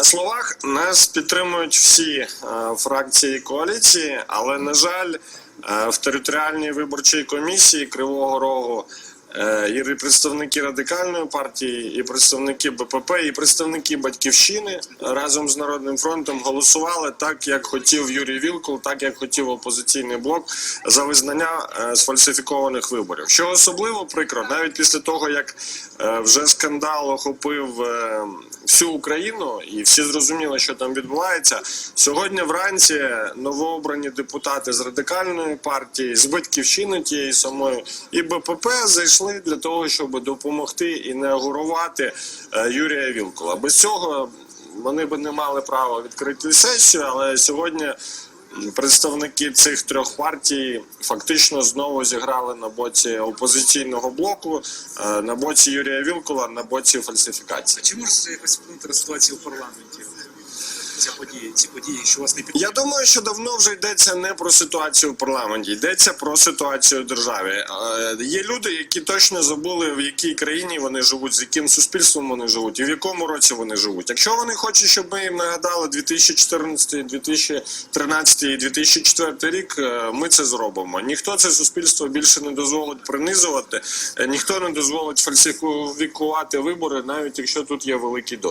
На словах. Нас підтримують всі е, фракції коаліції, але на жаль, е, в територіальній виборчій комісії Кривого Рогу і представники радикальної партії, і представники БПП, і представники батьківщини разом з Народним фронтом голосували так, як хотів Юрій Вілкул, так як хотів опозиційний блок за визнання е, сфальсифікованих виборів. Що особливо прикро, навіть після того як е, вже скандал охопив е, всю Україну, і всі зрозуміли, що там відбувається. Сьогодні вранці новообрані депутати з радикальної партії, з батьківщини тієї самої і БПП зайшли для того, щоб допомогти інаугурувати е, Юрія Вілкула. Без цього вони би не мали права відкрити сесію, але сьогодні. Представники цих трьох партій фактично знову зіграли на боці опозиційного блоку, е, на боці Юрія Вілкула, на боці фальсифікації. Чи можете якось вплинути на ситуацію в парламенті? Ця подія, ці події, що вас не під... Я думаю, що давно вже йдеться не про ситуацію в парламенті, йдеться про ситуацію в державі. Є люди, які точно забули, в якій країні вони живуть, з яким суспільством вони живуть, і в якому році вони живуть. Якщо вони хочуть, щоб ми їм нагадали 2014, 2013 і 2004 рік, е, ми це зробимо. Ніхто це суспільство більше не дозволить принизувати, е, ніхто не дозволить фальсифікувати вибори, навіть якщо тут є великий досвід.